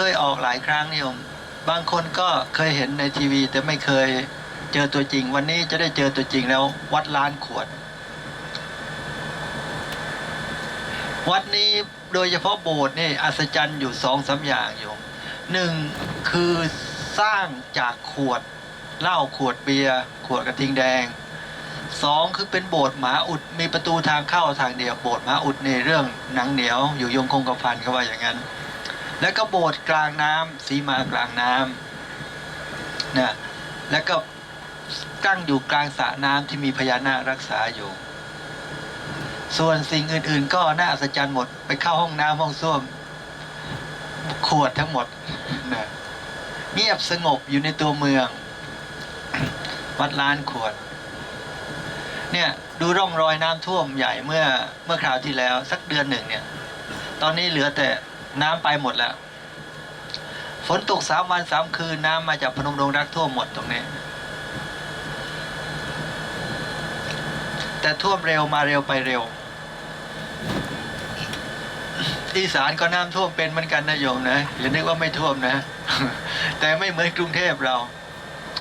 เคยออกหลายครั้งนิยม บางคนก็เคยเห็นในทีวี แต่ไม่เคยเจอตัวจริง วันนี้จะได้เจอตัวจริงแล้ว วัดล้านขวด วัดนี้โดยเฉพาะโบสถ์นี่อัศจรรย์อยู่สองสามอย่างโยมหนึ่งคือสร้างจากขวดเหล้าขวดเบียร์ขวดกระทิงแดงสองคือเป็นโบสถ์หมาอุดมีประตูทางเข้าทางเดียวโบสถ์หมาอุดในเรื่องหนังเหนียวอยู่ยงคงกระพันเขาว่าอย่างนั้น แล้วก็โบสถ์กลางน้ำสีมากลางน้ำนะแล้วก็ตั้งอยู่กลางสระน้ำที่มีพญานาครักษาอยู่ ส่วนสิ่งอื่น ๆ ก็น่าอัศจรรย์หมดไปเข้าห้องน้ำห้องส้วม ขวดทั้งหมดนะเงียบสงบอยู่ในตัวเมือง วัดล้านขวด เนี่ยดูร่องรอยน้ำท่วมใหญ่เมื่อเมื่อคราวที่แล้ว สักเดือนหนึ่งเนี่ย ตอนนี้เหลือแต่ น้ำไปหมดแล้ว ฝนตกสามวันสามคืนน้ำมาจากพนมดงรักท่วมหมดตรงนี้ แต่ท่วมเร็วมาเร็วไปเร็ว อีสานก็น้ำท่วมเป็นเหมือนกันนะโยมนะอย่านึกว่าไม่ท่วมนะ แต่ไม่เหมือนกรุงเทพเรา